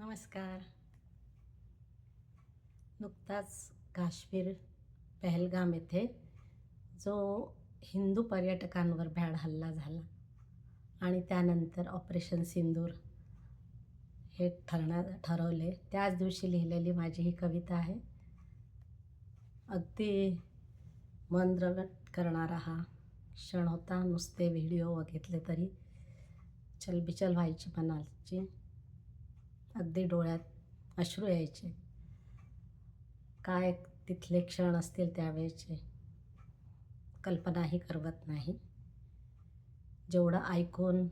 नमस्कार. नुकताच काश्मीर पहलगाम येथे जो हिंदू पर्यटकांवर भ्याड हल्ला झाला आणि त्यानंतर ऑपरेशन सिंदूर हे ठरणार ठरवले. त्याच दिवशी लिहिलेली माझी ही कविता आहे अगदी मन द्रगट करणारा हा क्षण होता. नुसते व्हिडिओ बघितले तरी चलबिचल व्हायची मनाची अगदी डोळ्यात अश्रू यायचे. काय तिथले क्षण असतील त्यावेळेचे? कल्पनाही करवत नाही. जेवढं ऐकून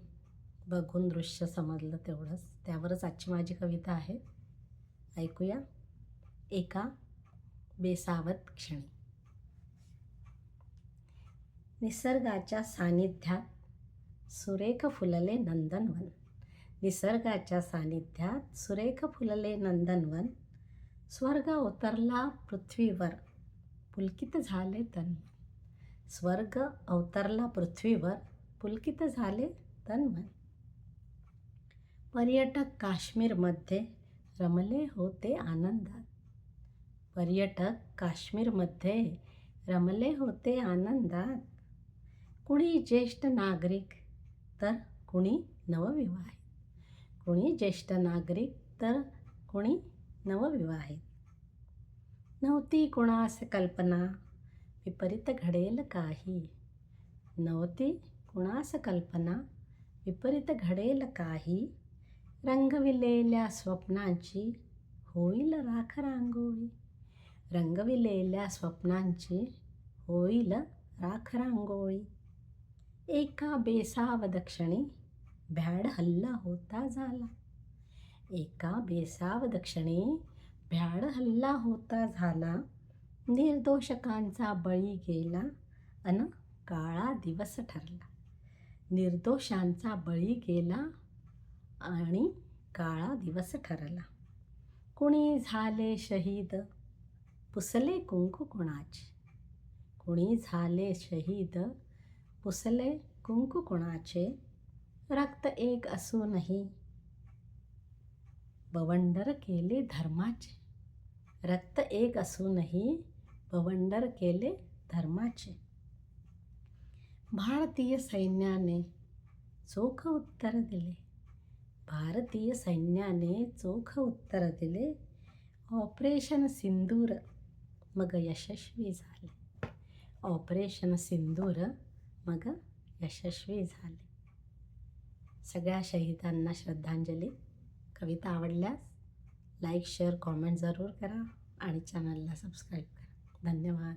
बघून दृश्य समजलं तेवढंच. त्यावरच आजची माझी कविता आहे. ऐकूया. एका बेसावत क्षणी. निसर्गाच्या सानिध्यात सुरेख फुलले नंदनवन. निसर्गाच्या सानिध्यात सुरेख फुलले नंदनवन. स्वर्ग अवतरला पृथ्वीवर. पुलकित झाले तन. स्वर्ग अवतरला पृथ्वीवर. पुलकित झाले तन्मन पर्यटक काश्मीरमध्ये रमले होते आनंदात. पर्यटक काश्मीरमध्ये रमले होते आनंदात. कुणी ज्येष्ठ नागरिक तर कुणी नवविवाहित. कुणी ज्येष्ठ नागरिक तर कुणी नवविवाहित नव्हती कुणास कल्पना विपरीत घडेल काही. नव्हती कुणास कल्पना विपरीत घडेल काही. रंगविलेल्या स्वप्नांची होईल राख रांगोळी. रंगविलेल्या स्वप्नांची होईल राख रांगोळी. एका बेसावदक्षणी भ्याड हल्ला होता झाला. एका बेसाव दक्षिणे भ्याड हल्ला होता झाला. निर्दोषकांचा बळी गेला अन काळा दिवस ठरला. निर्दोषांचा बळी गेला आणि काळा दिवस ठरला. कुणी झाले शहीद? पुसले कुंकू कुणाचे? कुणी झाले शहीद? पुसले कुंकू कुणाचे? रक्त एक असूनही बवंडर केले धर्माचे. रक्त एक असूनही बवंडर केले धर्माचे. भारतीय सैन्याने चोख उत्तर दिले. भारतीय सैन्याने चोख उत्तर दिले. ऑपरेशन सिंदूर मग यशस्वी झाले. ऑपरेशन सिंदूर मग यशस्वी झाले. सगळ्या शहीदांना श्रद्धांजली. कविता आवडल्यास लाईक शेअर कॉमेंट जरूर करा आणि चॅनलला सबस्क्राईब करा. धन्यवाद.